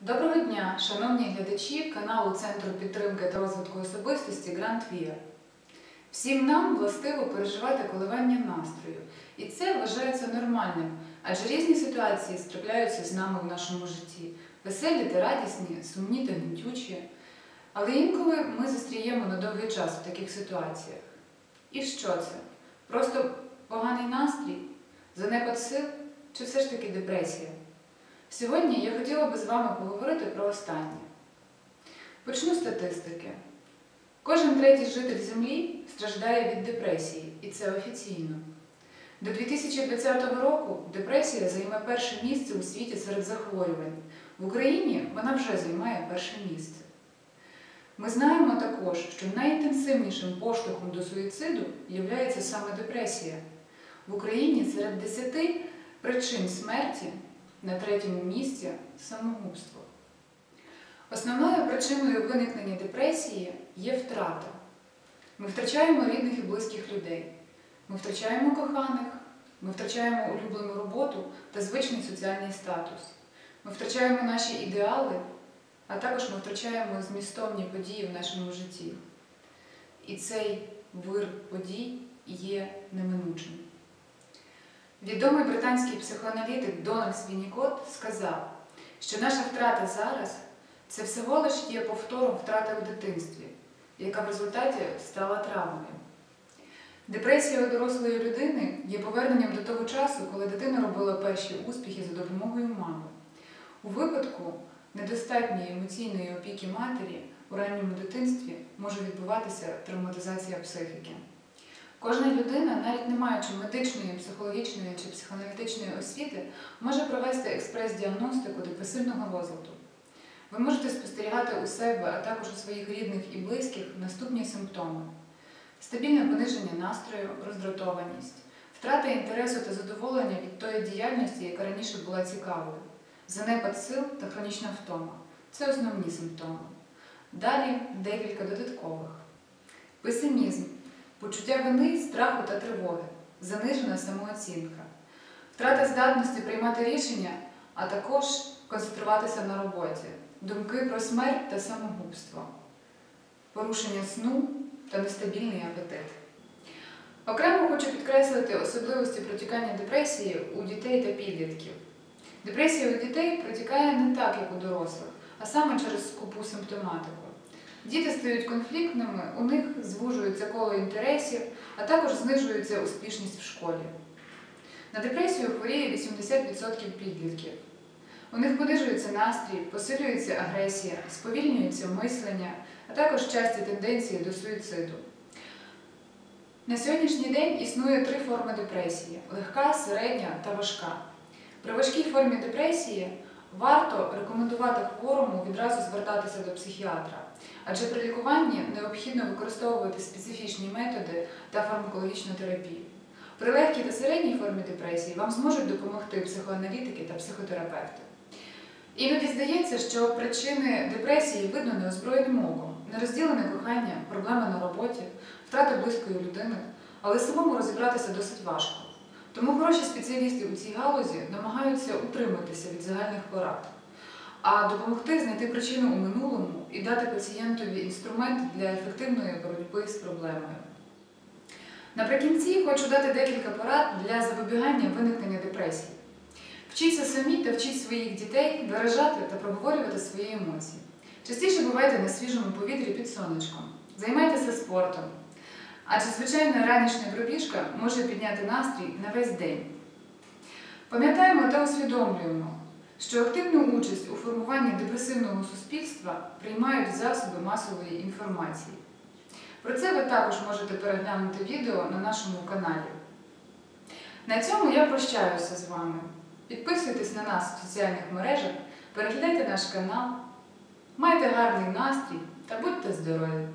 Доброго дня, шановні глядачі каналу Центру підтримки та розвитку особистості Віа. Всім нам властиво переживати коливання настрою, і це вважається нормальним, адже різні ситуації трапляються з нами в нашому житті: веселі та радісні, сумні та гнітючі. Але інколи ми застріємо на довгий час в таких ситуаціях. І що це? Просто поганий настрій, занепад сил чи все ж таки депресія? Сьогодні я хотіла би з вами поговорити про останнє. Почну з статистики. Кожен третій житель Землі страждає від депресії, і це офіційно. До 2020 року депресія займе перше місце у світі серед захворювань. В Україні вона вже займає перше місце. Ми знаємо також, що найінтенсивнішим поштовхом до суїциду є саме депресія. В Україні серед 10 причин смерті на третьому місці самогубство. Основною причиною виникнення депресії є втрата. Ми втрачаємо рідних і близьких людей. Ми втрачаємо коханих, ми втрачаємо улюблену роботу та звичний соціальний статус. Ми втрачаємо наші ідеали, а також ми втрачаємо змістовні події в нашому житті. І цей вир подій є неминучим. Відомий британський психоаналітик Дональд Свінікот сказав, що наша втрата зараз це всього лиш є повтором втрати у дитинстві, яка в результаті стала травмою. Депресія у дорослої людини є поверненням до того часу, коли дитина робила перші успіхи за допомогою мами. У випадку недостатньої емоційної опіки матері у ранньому дитинстві може відбуватися травматизація психіки. Кожна людина, навіть не маючи медичної, психологічної чи психоаналітичної освіти, може провести експрес-діагностику депресивного розладу. Ви можете спостерігати у себе, а також у своїх рідних і близьких наступні симптоми: стабільне пониження настрою, роздратованість, втрата інтересу та задоволення від тої діяльності, яка раніше була цікавою, занепад сил та хронічна втома це основні симптоми. Далі декілька додаткових: песимізм почуття вини, страху та тривоги, занижена самооцінка, втрата здатності приймати рішення, а також концентруватися на роботі, думки про смерть та самогубство, порушення сну та нестабільний апетит. Окремо хочу підкреслити особливості протікання депресії у дітей та підлітків. Депресія у дітей протікає не так, як у дорослих, а саме через скупу симптоматику. Діти стають конфліктними, у них звужується коло інтересів, а також знижується успішність в школі. На депресію хворіє 80% підлітків. У них понижується настрій, посилюється агресія, сповільнюється мислення, а також часті тенденції до суїциду. На сьогоднішній день існує три форми депресії легка, середня та важка. При важкій формі депресії варто рекомендувати хворому відразу звертатися до психіатра, адже при лікуванні необхідно використовувати специфічні методи та фармакологічну терапію. При легкій та середній формі депресії вам зможуть допомогти психоаналітики та психотерапевти. Іноді здається, що причини депресії видно неозброєним оком, нерозділене кохання, проблеми на роботі, втрата близької людини, але самому розібратися досить важко. Тому хороші спеціалісти у цій галузі намагаються утриматися від загальних порад, а допомогти знайти причину у минулому і дати пацієнтові інструмент для ефективної боротьби з проблемою. Наприкінці хочу дати декілька порад для запобігання виникнення депресії. Вчіться самі та вчіть своїх дітей виражати та проговорювати свої емоції. Частіше бувайте на свіжому повітрі під сонечком, займайтеся спортом. Адже звичайна ранішня пробіжка може підняти настрій на весь день. Пам'ятаємо та усвідомлюємо, що активну участь у формуванні депресивного суспільства приймають засоби масової інформації. Про це ви також можете переглянути відео на нашому каналі. На цьому я прощаюся з вами. Підписуйтесь на нас в соціальних мережах, переглядайте наш канал, майте гарний настрій та будьте здорові!